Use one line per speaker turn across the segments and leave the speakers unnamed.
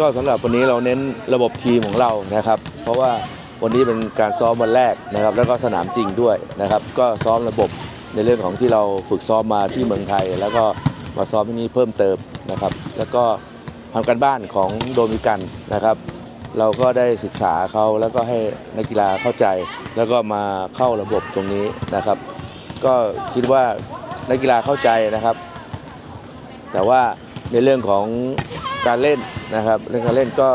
ก็สำหรับวันนี้เราเน้นระบบทีมของเรานะครับ เพราะว่าวันนี้เป็นการซ้อมวันแรกนะครับ แล้วก็สนามจริงด้วยนะครับ ก็ซ้อมระบบในเรื่องของที่เราฝึกซ้อมมาที่เมืองไทย แล้วก็มาซ้อมที่นี่เพิ่มเติมนะครับ แล้วก็ทำการบ้านของโดมิกันนะครับ เราก็ได้ศึกษาเขาแล้วก็ให้นักกีฬาเข้าใจ แล้วก็มาเข้าระบบตรงนี้นะครับ ก็คิดว่านักกีฬาเข้าใจนะครับ แต่ว่า ในเรื่องของการเล่นนะครับ เรื่องการเล่นก็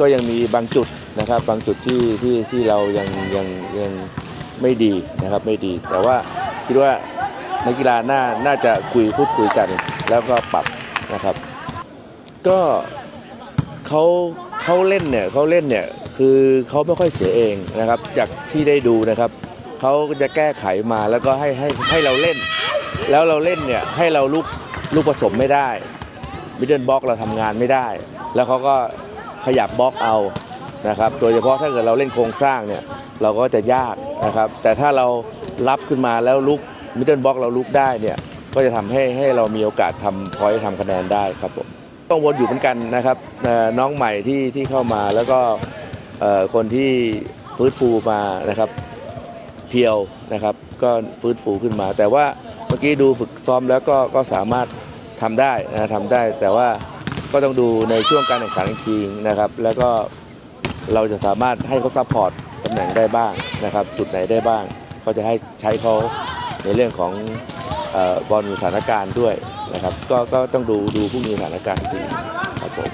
ก็ยังมีบางจุดนะครับ บางจุดที่ที่ที่เรายังยังยังไม่ดีนะครับไม่ดี แต่ว่าคิดว่านักกีฬาน่าน่าจะคุยพูดคุยกัน แล้วก็ปรับนะครับ ก็เขาเขาเล่นเนี่ยเขาเล่นเนี่ยคือเขาไม่ค่อยเสียเองนะครับ จากที่ได้ดูนะครับเขาจะแก้ไขมาแล้วก็ให้ให้ให้เราเล่น แล้วเราเล่นเนี่ยให้เราลุกลูกผสมไม่ได้ มิดเดิลบล็อกเราทำงานไม่ได้ แล้วเขาก็ขยับบล็อกเอานะครับโดยเฉพาะถ้าเกิดเราเล่นโครงสร้างเนี่ยเราก็จะยากนะครับ แต่ถ้าเรารับขึ้นมาแล้วลุกมิดเดิลบล็อกเราลุกได้เนี่ยก็จะทำให้ให้เรามีโอกาสทำพอยต์ทำคะแนนได้ครับผมต้องวนอยู่เหมือนกันนะครับน้องใหม่ที่ที่เข้ามาแล้วก็คนที่ฟื้นฟูมานะครับเพียวนะครับ ก็ฟื้นฟูขึ้นมา แต่ว่าเมื่อกี้ดูฝึกซ้อมแล้วก็ก็สามารถ ทำได้นะทำได้แต่ว่าก็ต้องดูในช่วงการแข่งขันจริงนะครับ แล้วก็เราจะสามารถให้เขาซัพพอร์ตตำแหน่งได้บ้างนะครับ จุดไหนได้บ้าง ก็จะให้ใช้เขาในเรื่องของอบอลสถานการณ์ด้วยนะครับ ก็ก็ต้องดูดูพวกนี้สถานการณ์จริงครับผม